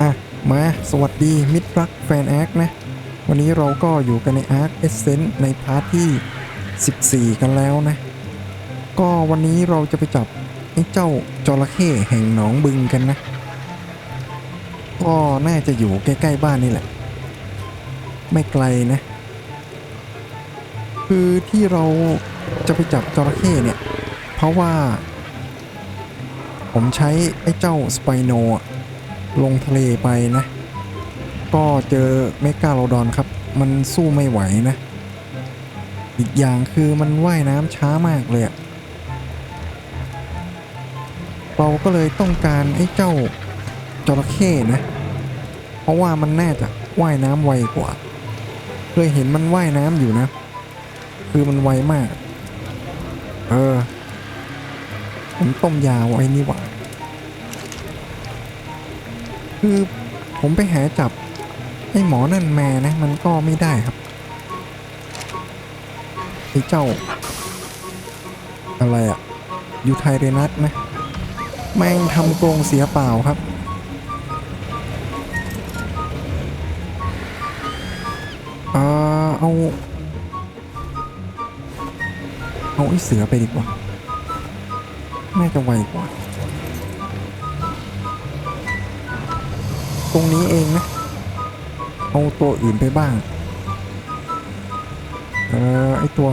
อะ มา สวัสดี มิตรรักแฟนแอคนะ วันนี้เราก็อยู่กันในอาร์คเอเซนในพาร์ทที่ 14 กันแล้วนะ ก็วันนี้เราจะไปจับไอ้เจ้าจระเข้แห่งหนองบึงกันนะ ก็น่าจะอยู่ใกล้ ๆ บ้านนี่แหละ ไม่ไกลนะ คือที่เราจะไปจับจระเข้เนี่ย เพราะว่า ผมใช้ไอ้เจ้าสไปโนลงทะเลไปนะ ก็เจอเมกาโลดอนครับ มันสู้ไม่ไหวนะ อีกอย่างคือมันว่ายน้ำช้ามากเลยเราก็เลยต้องการไอ้เจ้าจระเข้นะ เพราะว่ามันน่าจะว่ายน้ำไวกว่า เคยเห็นมันว่ายน้ำอยู่นะ คือมันไวมาก เออ ผมต้มยาไว้นี่หว่า คือผมไปหาจับ ไอ้หมอนั่นมานะ มันก็ไม่ได้ครับ ไอ้เจ้า อะไรอะยูไทเรนัสนะ แม่งทำโกงเสียเปล่าครับเออเอา เอาไอ้เสือไปดีกว่าน่าจะไวกว่า ตรงนี้เองนะ เอาตัวอื่นไปบ้าง เออไอตัว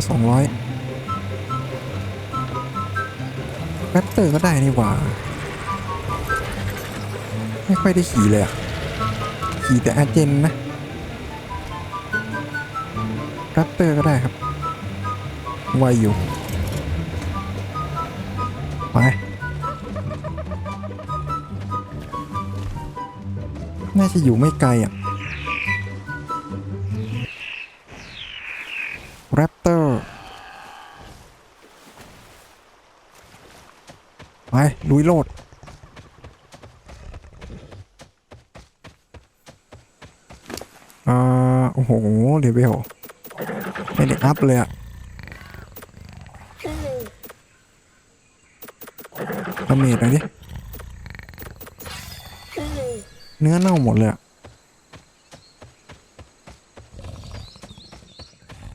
200แรปเตอร์ก็ได้นี่หว่า ไม่ค่อยได้ขี่เลยอะขี่แต่อาเจนนะแรปเตอร์ก็ได้ครับไวอยู่ ไป น่าจะอยู่ไม่ไกลอะแรปเตอร์ไปลุยโลดอ่าโอ้โหเดเวลไม่ได้อัพเลยอะดา เมจหน่อยดิ เนื้อเน่าหมดเลย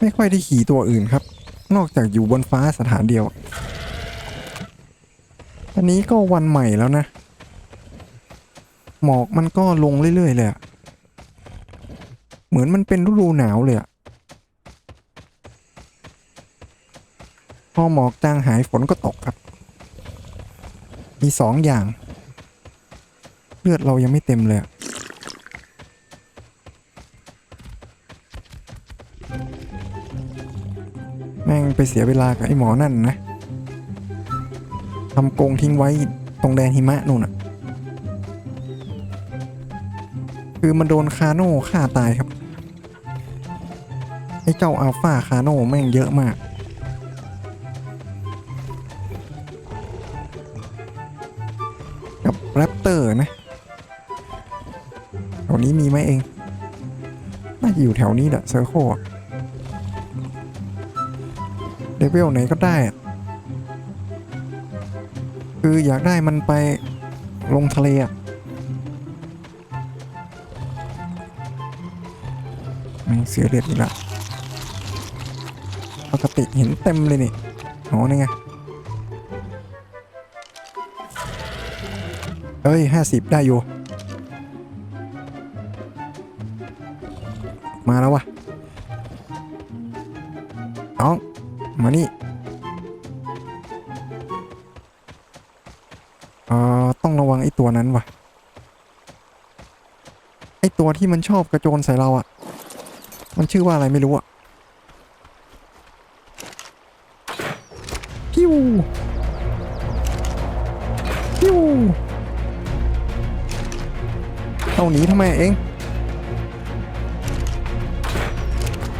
ไม่ค่อยได้ขี่ตัวอื่นครับ นอกจากอยู่บนฟ้าสถานเดียว อันนี้ก็วันใหม่แล้วนะ หมอกมันก็ลงเรื่อยๆเลยเหมือนมันเป็นฤดูหนาวเลยอะพอหมอกจางหายฝนก็ตกครับ มีสองอย่าง เลือดเรายังไม่เต็มเลยแม่งไปเสียเวลากับไอ้หมอนั่นนะทำกงทิ้งไว้ตรงแดนหิมะนู่นอะคือมันโดนคาโน่ฆ่าตายครับ ไอ้เจ้าอัลฟาคาโน่แม่งเยอะมาก แรปเตอร์นะแถวนี้มีไหมเอง น่าจะอยู่แถวนี้แหละเซอร์โคเดเวลไหนก็ได้ คืออยากได้มันไปลงทะเลอะแม่เสียเลือดอีกละปกติเห็นเต็มเลยนี่ อ๋อนี่ไง เอ้ยห้าสิบได้อยู่ มาแล้ววะน้องมานี่เอ่อต้องระวังไอ้ตัวนั้นวะไอ้ตัวที่มันชอบกระโจนใส่เราอะมันชื่อว่าอะไรไม่รู้อะ่ะพิวพิว เอาหนีทำไมเอง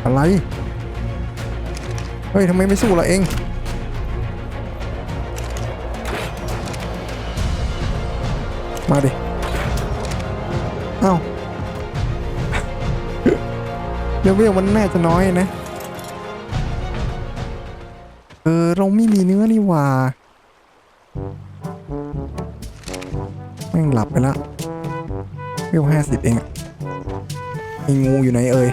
อะไร เฮ้ยทำไมไม่สู้ล่ะเองมาดิ เอ้าเลเวลมันน่าจะน้อยนะ เออ เราไม่มีเนื้อนี่หว่า แม่งหลับไปละ เวห้าสิบเองอะไอ้งูอยู่ไหนเอ่ย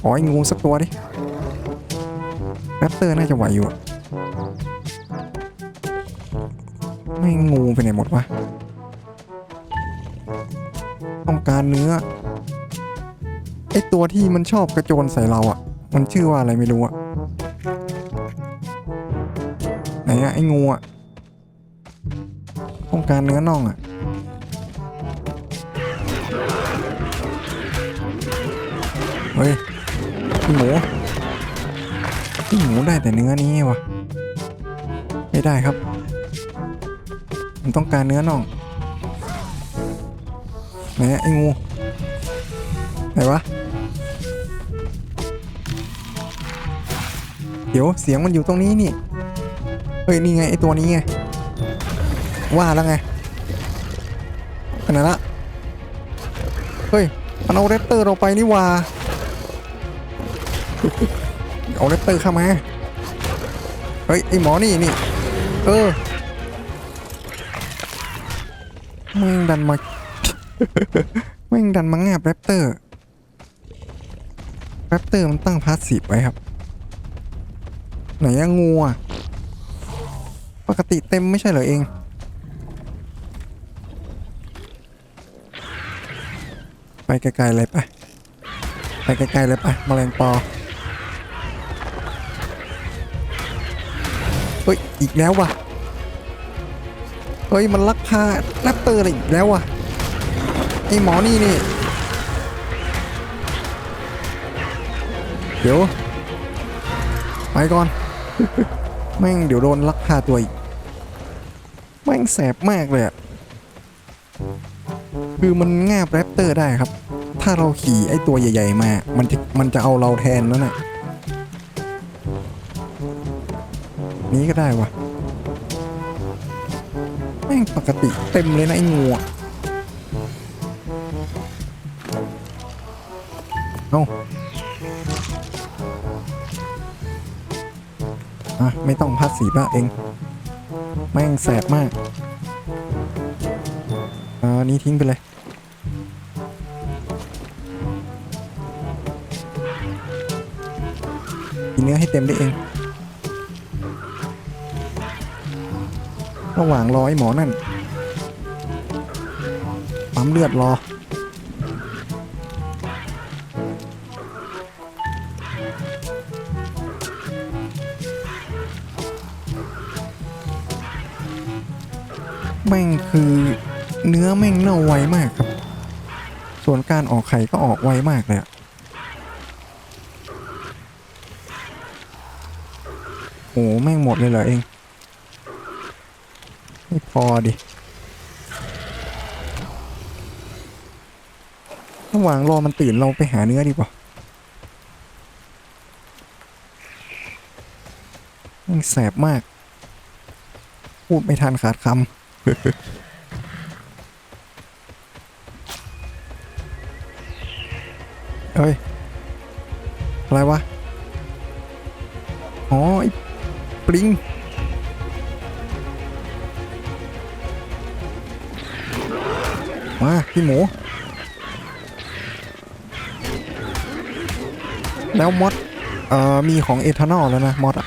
ขอไอ้งูสักตัวดิแรปเตอร์น่าจะไหวอยู่อะไม่งูไปไหนหมดวะ ต้องการเนื้อ ไอตัวที่มันชอบกระโจนใส่เราอะ่ะมันชื่อว่าอะไรไม่รู้อะ่ะไหนอะไองูอะ่ะต้องการเนื้อน่องอะ่ หมูพี่หมูได้แต่เนื้อนี้วะไม่ได้ครับ ผมต้องการเนื้อน่องไหนไอ้งูไหนวะเดี๋ยวเสียงมันอยู่ตรงนี้นี่เฮ้ยนี่ไงไอ้ตัวนี้ไงว่าแล้วไงขนาดละเฮ้ยมันเอาแรปเตอร์เราไปนี่ว่า เอาแรปเตอร์เข้ามา เฮ้ยไอหมอนี่นี่ เออแม่งดันมาแม่งดันมางาบแรปเตอร์แรปเตอร์มันตั้งพาสซีฟไว้ครับ ไหนอะงูอะปกติเต็มไม่ใช่เหรอเองไปไกลๆเลยไปไปไกลๆเลยไปแมลงปอ ฮ้ย อีกแล้วว่ะ เฮ้ย มันลักพาแรปเตอร์อะไรอีกแล้วว่ะ ไอหมอนี่นี่ เดี๋ยว ไปก่อน แม่งเดี๋ยวโดนลักพาตัวอีก แม่งแสบมากเลยอะคือมันงาบแรปเตอร์ได้ครับ ถ้าเราขี่ไอตัวใหญ่ ๆ มา มันจะมันจะเอาเราแทนแล้วน่ะ นี้ก็ได้วะแม่งปกติเต็มเลยนะไอ้งูอะเอาอะ ไม่ต้องพัดสีละเอง แม่งแสบมากอ่านี้ทิ้งไปเลยกินเนื้อให้เต็มได้เอง ระหว่างรอไอ้หมอนั่นปั๊มเลือดรอ แม่งคือเนื้อแม่งเน่าไวมากครับ ส่วนการออกไข่ก็ออกไวมากเลยอะโอ้แม่งหมดเลยเหรอเอง พอดิระหว่างรอมันตื่นเราไปหาเนื้อดีกว่ามันแสบมาก พูดไม่ทันขาดคำเฮ้ย อะไรวะ อ๋อ ปลิง มาพี่หมู แล้วมอดเอ่อมีของเอทานอลแล้วนะมอดอะ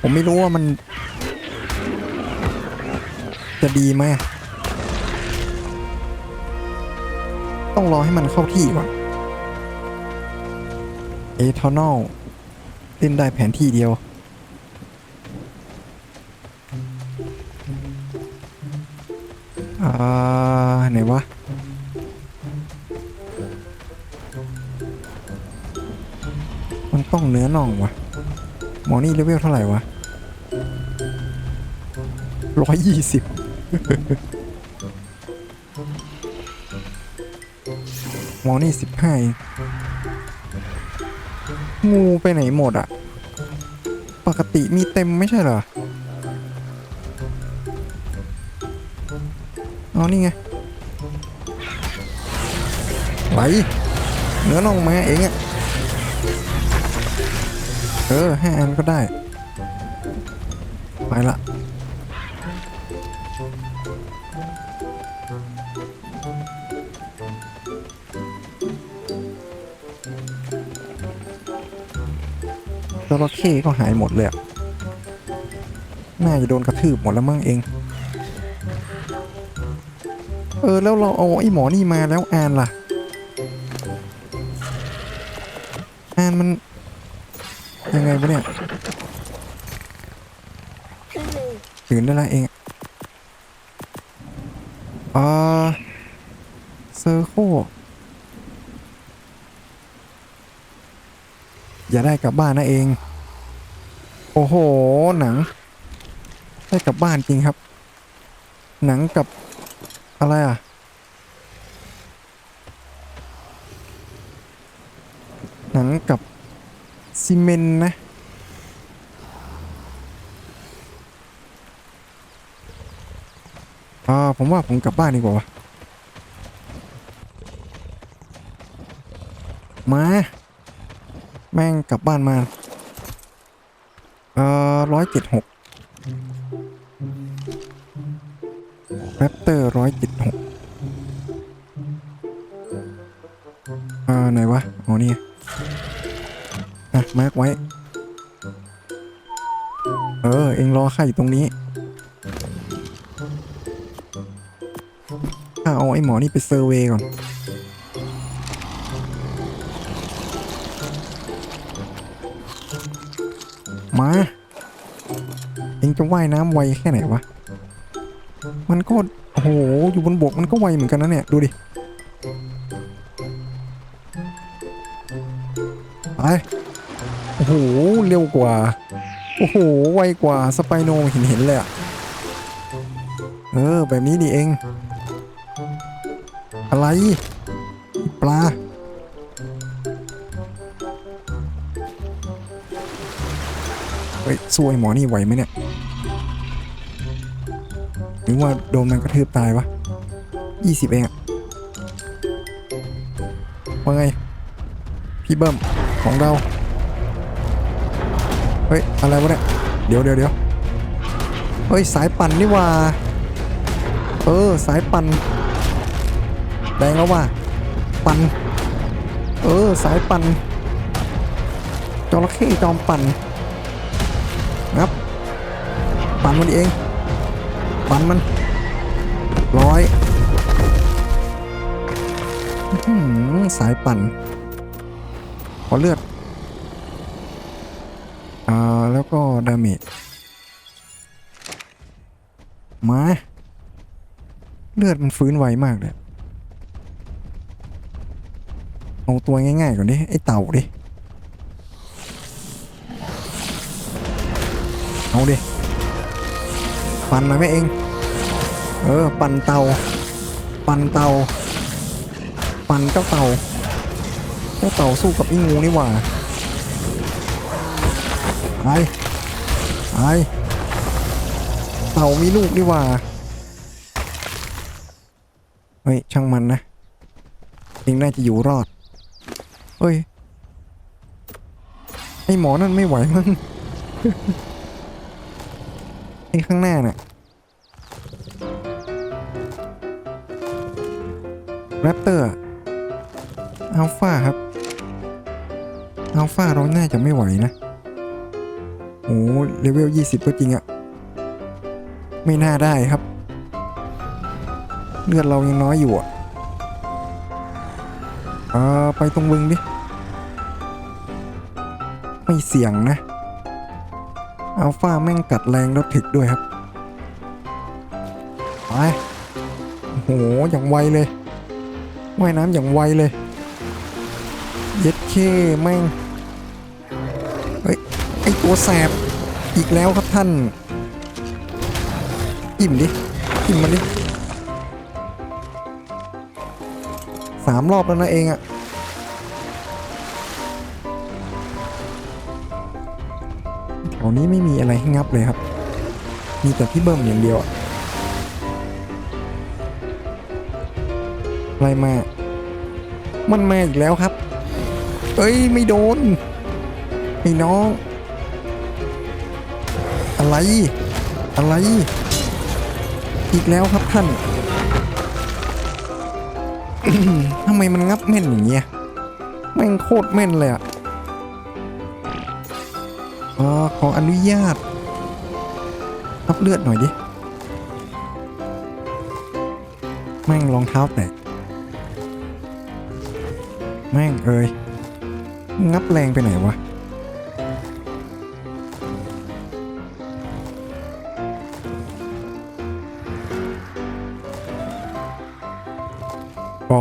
ผมไม่รู้ว่ามัน จะดีไหมต้องรอให้มันเข้าที่ก่อนเอทานอลเล่นได้แผนที่เดียว นต้องเนื้อน่องวะหมอนี่เลเวลเท่าไหร่วะร้อยยี่สิบหมอนี่สิบห้างูไปไหนหมดอะปกติมีเต็มไม่ใช่เหรออ๋อนี่ไงไหลเนื้อน่องมาเองอะ เออห้าอันก็ได้ ไปละจระเข้ก็หายหมดเลยน่าจะโดนกระทืบหมดแล้วมั้งเอง เออ แล้วเราเอาไอ้หมอนี่มาแล้วอานล่ะ อานมัน ยังไงวะเนี่ยตื่นได้ละเองอ่าเซอร์โคอย่าได้กลับบ้านนะเอง โอ้โห หนัง ได้กลับบ้านจริงครับ หนังกับอะไรอะ หนังกับ ซีเมนนะ อ่า ผมว่าผมกลับบ้านดีกว่าวะมา แม่งกลับบ้านมา เอ่อร้อยเจ็ดหกแรปเตอร์ร้อยเจ็ดหกเอ่อไหนวะ อ๋อ นี่ มาร์กไว้ เออ เองรอข้าอยู่ตรงนี้ข้าเอาไอ้หมอนี่ไปเซอร์เวย์ก่อน มา เองจะว่ายน้ำไวแค่ไหนวะ มันก็ โอ้โห อยู่บนบกมันก็ไวเหมือนกันนะเนี่ย ดูดิ ไป โอ้โหเร็วกว่า โอ้โหไวกว่าสไปโนเห็นเห็นเลยอะเออ แบบนี้ดีเอง อะไร ปลาเฮ้ยสู้ไอ้หมอนี่ไหวไหมเนี่ยหรือว่าโดนมันกระทืบตายวะยี่สิบเองอะว่าไง พี่เบิ้มของเรา เฮ้ย อะไรวะเนี่ย เดี๋ยวเดี๋ยวเดี๋ยวเฮ้ย สายปั่นนี่ว่า เออ สายปั่นแดงแล้วว่า ปั่น เออ สายปั่นจระเข้จอมปั่นครับ ปั่นมันเอง ปั่นมัน ร้อยสายปั่น ขอเลือด อ่า แล้วก็ดา เมจมาเลือดมันฟื้นไวมากเลยเอาตัวง่ายๆก่อนดิ ไอ้เต่าดิ เอาดิ ปั่นมาไหมเอง เออ ปั่นเตา ปั่นเตา ปั่นเจ้าเต่าเจ้าเต่าสู้กับไอ้งูนี่หว่าไอ ไอ้เต่ามีลูกนี่หว่าเฮ้ยช่างมันนะเองน่าจะอยู่รอดเฮ้ยไอหมอนั่นไม่ไหวมั้งไอข้างหน้าน่ะแรปเตอร์อัลฟาครับอัลฟาเราน่าจะไม่ไหวนะ โอ้เลเวล 20 ก็จริงอะไม่น่าได้ครับ เลือดเรายังน้อยอยู่อะเออไปตรงบึงดิ ไม่เสี่ยงนะอัลฟาแม่งกัดแรงแล้วถึกด้วยครับ ไปโอ้โหอย่างไวเลยว่ายน้ำอย่างไวเลย เย็ดเคแม่ง ตัวแสบอีกแล้วครับท่าน อิ่มดิ อิ่มมันดิสามรอบแล้วนะเองอะแถวนี้ไม่มีอะไรให้งับเลยครับ มีแต่พี่เบิ้มอย่างเดียวอะอะไรมา มันมาอีกแล้วครับ เอ้ย ไม่โดนไอ้น้อง อะไร อะไร อีกแล้วครับท่านทำไมมันงับแม่นอย่างเงี้ยแม่งโคตรแม่นเลยอะอ๋อขออนุญาตรับเลือดหน่อยดิ แม่งรองเท้าแตะแม่งเอ้ยงับแรงไปไหนวะ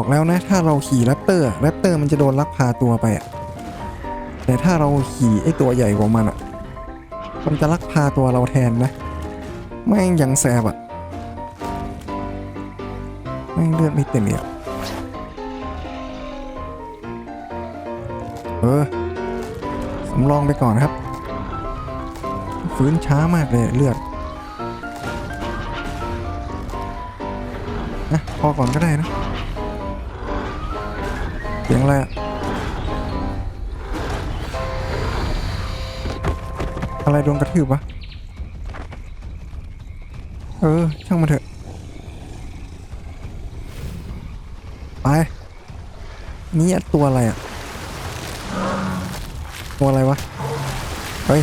แล้วนะ ถ้าเราขี่แรปเตอร์แรปเตอร์มันจะโดนลักพาตัวไปอะแต่ถ้าเราขี่ไอตัวใหญ่กว่ามันอะมันจะลักพาตัวเราแทนนะแม่งยังแสบอะแม่งเลือดไม่เต็มเลยอะเออสำรองไปก่อนครับ ฟื้นช้ามากเลยเลือดนะพอก่อนก็ได้นะ สียงอะไรอะอะไรโดนกระทืบวะ เออ ช่างมันเถอะ ไป นี่ตัวอะไรอะตัวอะไรวะ เฮ้ย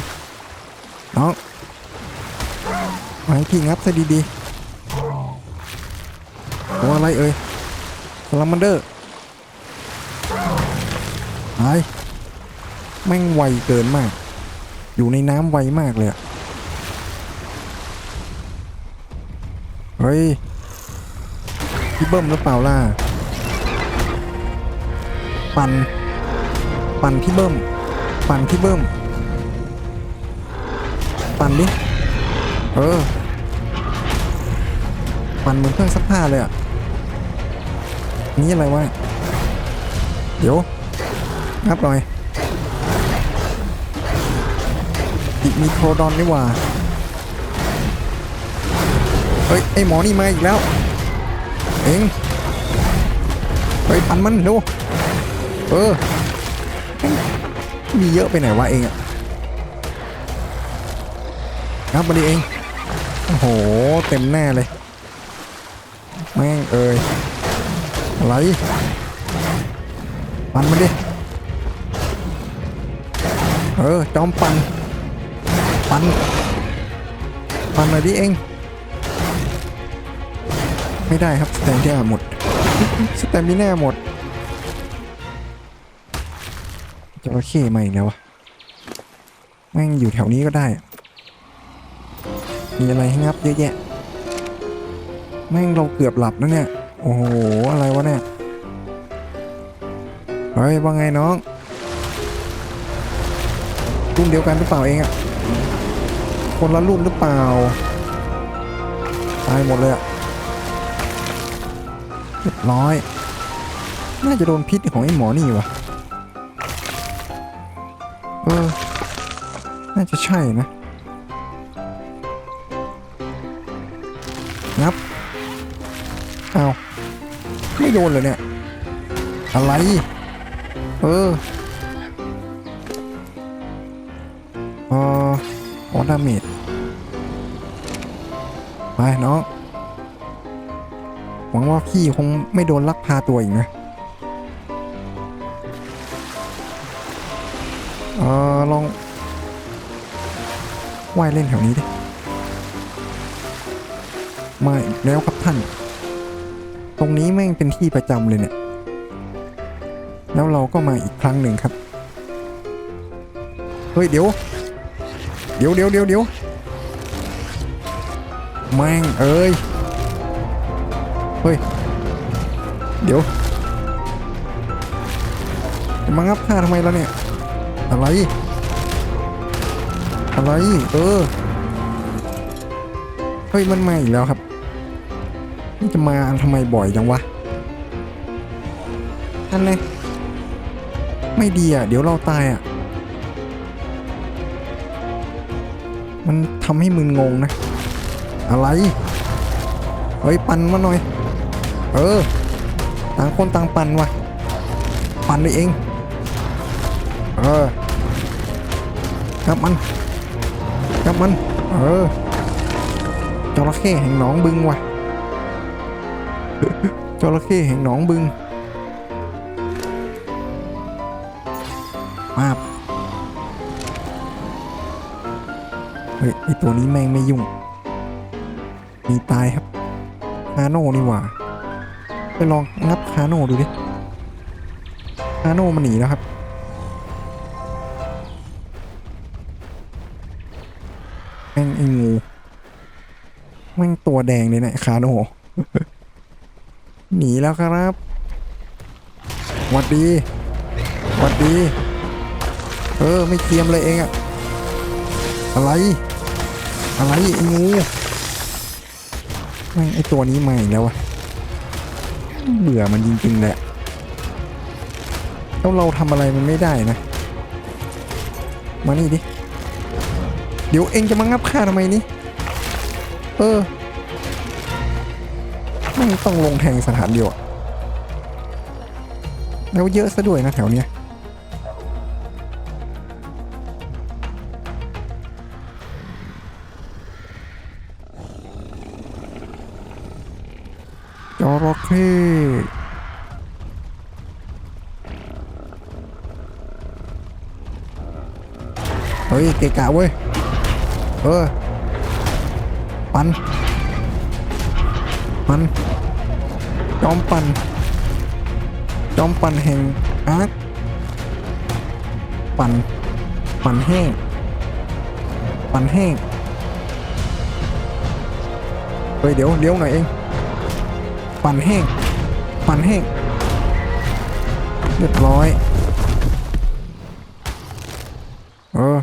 น้องมาให้พี่งับซะดีๆตัวอะไรเอ่ยสลัมมันเดอร์ ไอ้แม่งไวเกินมาก อยู่ในน้ำไวมากเลยอะเฮ้ยพี่เบิ้มหรือเปล่าล่ะปั่นปั่นพี่เบิ้ม ปั่นพี่เบิ้ม ปั่นดิ เออ ปั่นเหมือนเครื่องซักผ้าเลยอะ นี่อะไรวะ เดี๋ยว นับหน่อยอีกมีโทรดอนนี่หว่าเฮ้ย ไอหมอนี่มาอีกแล้ว เองเฮ้ยพันมันดูเออ มีเยอะไปไหนวะเองอะนับมาดิเอง โอ้โห เต็มแน่เลย แม่งเอ้ยอะไรปันมันดิ เออจอมปันปันปันหน่อยดิเองไม่ได้ครับสแตนดี้หมดสแตมิน่าหมดจะระเข้มาอีกแล้ววะแม่งอยู่แถวนี้ก็ได้ มีอะไรให้งับเยอะแยะแม่งเราเกือบหลับแล้วเนี่ย โอ้โห อะไรวะเนี่ย เฮ้ยว่าไงน้อง รุ่นเดียวกันหรือเปล่าเองอะคนละรุ่นหรือเปล่าตายหมดเลยอะเรียบร้อย น่าจะโดนพิษของไอ้หมอนี่วะเออ น่าจะใช่นะงับเอาไม่โดนเลยเนี่ย อะไร เออ ออดาเมจไปน้องหวังว่าพี่คงไม่โดนลักพาตัวอีกนะเออลองว่ายเล่นแถวนี้ดิมาอีกแล้วครับท่าน ตรงนี้แม่งเป็นที่ประจำเลยเนี่ย แล้วเราก็มาอีกครั้งหนึ่งครับ เฮ้ย เดี๋ยว เดี๋ยวเดี๋ยวเดี๋ยวเดี๋ยวแม่งเอ้ย เฮ้ย เดี๋ยวจะมางับข้าทำไมแล้วเนี่ย อะไร อะไร เออ เฮ้ย มันมาอีกแล้วครับ มันจะมาทำไมบ่อยจังวะอันเลยไม่ดีอะ เดี๋ยวเราตายอะ ทำให้มึนงงนะ อะไรเฮ้ยปันมาหน่อย เออ ต่างคนต่างปันวะปันเลยเอง เออครับมันจับมัน เออจระเข้แห่งหนองบึงว่ะจระเข้แห่งหนองบึง ฮ้ยไอตัวนี้แม่งไม่ยุ่ง มีตายครับคาโน่นี่หว่า ไปลองงับคาโน่ดูดิคาโน่มันหนีแล้วครับ แม่งไองูแม่งตัวแดงเลยนะไอ้คาโน่หนีแล้วครับหวัดดีหวัดดี เออ ไม่เทียมเลยเองอะอะไร อะไรไอ้งูแม่งไอ้ตัวนี้ใหม่แล้วอะเบื่อมันจริงๆแหละแล้วเราทำอะไรมันไม่ได้นะ มานี่ดิ เดี๋ยวเองจะมางับข้าทำไมนี่ เออไม่ต้องลงแทงสถานเดียวแล้วเยอะซะด้วยนะแถวเนี้ย ระเข้เฮ้ยเกะกะเว้ย เออ ปัน มัน จอมปัน จอมปันแห่งอาร์คปัน ปันแห้ง ปันแห้งเฮ้ยเดี๋ยวเดี๋ยวหน่อยเอง ปั่นแห้ง ปั่นแห้ง เรียบร้อย เออ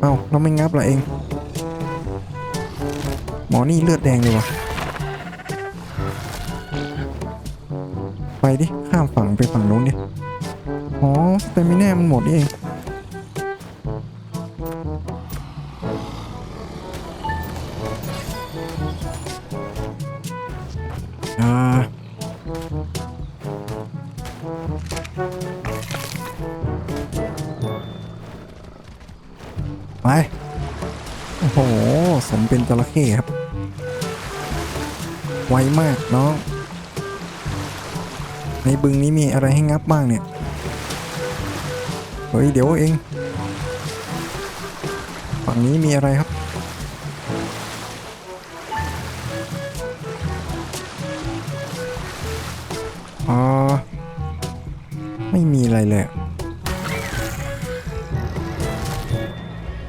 เอาเราไม่งับเหรอเอง หมอนี่เลือดแดงเลยวะไปดิ ข้ามฝั่งไปฝั่งนู้นดิ อ๋อสเตมิน่มันหมดนี่เอง เป็นจระเข้ครับ ไวมากน้อง ในบึงนี้มีอะไรให้งับบ้างเนี่ย เฮ้ย เดี๋ยวเองฝั่งนี้มีอะไรครับ อ๋อ ไม่มีอะไรเลย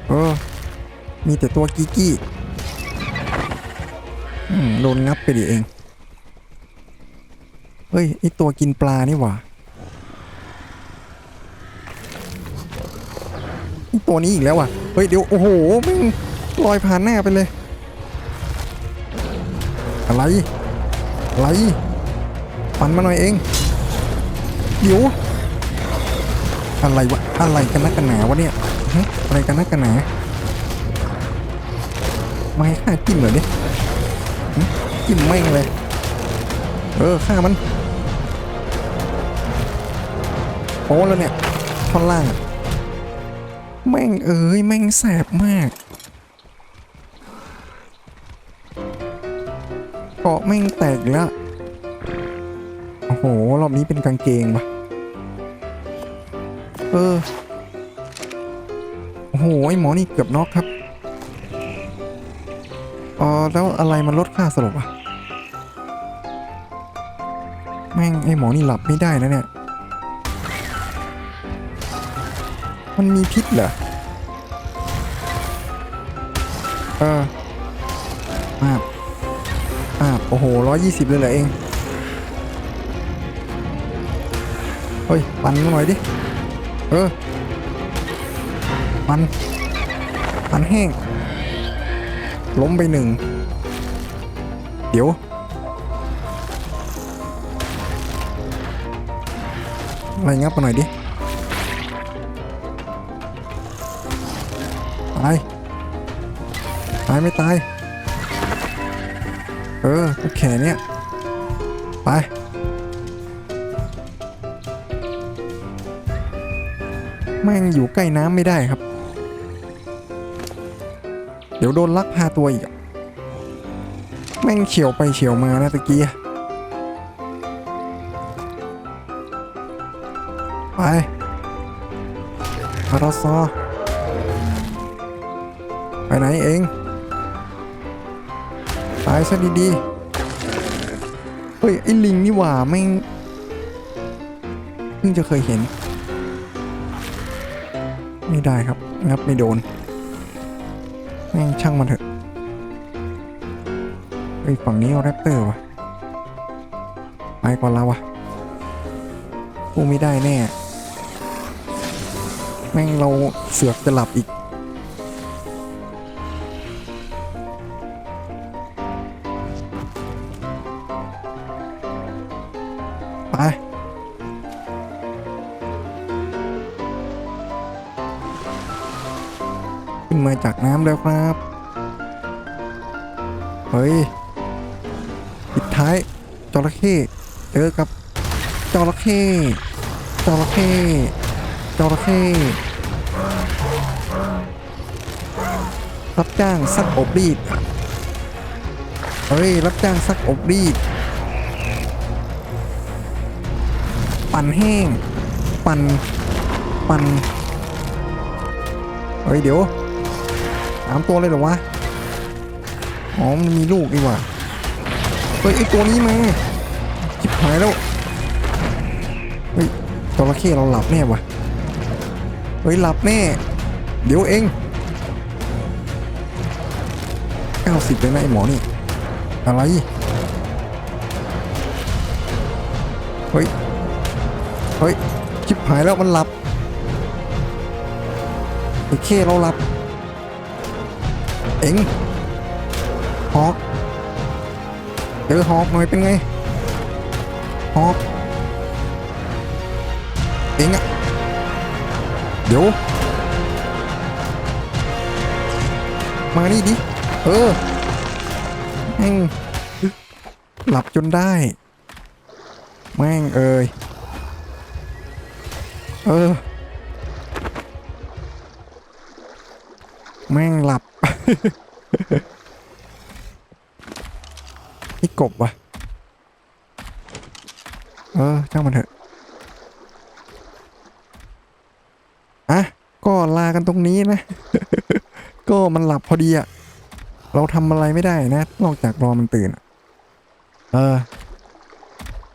เออมีแต่ตัวกี้กี้ โดนงับไปดิเอง เฮ้ยไอตัวกินปลานี่หว่าไอตัวนี้อีกแล้วอะ เฮ้ยเดี๋ยวโอ้โหม่งลอยผ่านหน้าไปเลย อะไร อะไรปันมาหน่อยเอง เดี๋ยว อะไรวะ อะไรกันนักกันหนาวะเนี่ยอะไรกันนักกันหนามาให้ข้าจิ้มเหรอเนี่ย จิ้มแม่งเลย เออฆ่ามันโอ้แล้วเนี่ยท่อนล่างแม่งเอ้ยแม่งแสบมากเกาะแม่งแตกอีกแล้ว โอ้โห รอบนี้เป็นกางเกงปะเออ โอ้โห ไอหมอนี่เกือบน็อกครับ อ๋อแล้วอะไรมันลดค่าสลบอะ แม่งไอหมอนี่หลับไม่ได้นะเนี่ย มันมีพิษเหรอ เอออาบอาบโอ้โหร้อยยี่สิบเลยเหรอเอง เฮ้ย ปันหน่อยดิ เออ ปัน ปันแห้ง ล้มไปหนึ่ง เดี๋ยว อะไรงับมาหน่อยดิตาย ตายไม่ตาย เออโอเคเนี่ย ไปแม่งอยู่ใกล้น้ำไม่ได้ครับ เดี๋ยวโดนลักพาตัวอีกแม่งเฉียวไปเฉียวมานะตะกี้ไปพาราซอไปไหนเองตายซะดีๆ เฮ้ย ไอ้ลิงนี่หว่าแม่งเพิ่งจะเคยเห็น ไม่ได้ครับงับไม่โดน แม่งช่างมันเถอะเฮ้ยฝั่งนี้เอาแรปเตอร์วะไปก่อนเราวะกูไม่ได้แน่ แม่งเราเสือกจะหลับอีก จากน้ำแล้วครับ เฮ้ยปิดท้ายจระเข้เจอกับจระเข้จระเข้จระเข้รับจ้างซักอบรีด เฮ้ย รับจ้างซักอบรีด ปั่นแห้ง ปั่น ปั่น เฮ้ย เดี๋ยว สามตัวเลยเหรอวะ อ๋อ มันมีลูกดีกว่า เฮ้ยไอตัวนี้มาชิบหายแล้ว เฮ้ยจระเข้เราหลับแน่วะเฮ้ยหลับแน่ เดี๋ยวเอง90เลยนะไอหมอนี่ อะไร เฮ้ย เฮ้ยชิบหายแล้วมันหลับไอ้เคเราหลับ เอ็งฮอกเจอฮอกหน่อยเป็นไงฮอกเอ็งอะเดี๋ยว มานี่ดิ เออแม่งหลับจนได้ แม่งเอ่ยเออ แม่งหลับ นี่กบวะเออช่างมันเถอะอะก็ลากันตรงนี้นะ ก็มันหลับพอดีอะเราทำอะไรไม่ได้นะ นอกจากรอมันตื่น เออ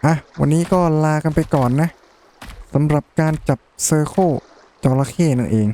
อะวันนี้ก็ลากันไปก่อนนะสำหรับการจับเซอร์โคจระเข้นั่นเอง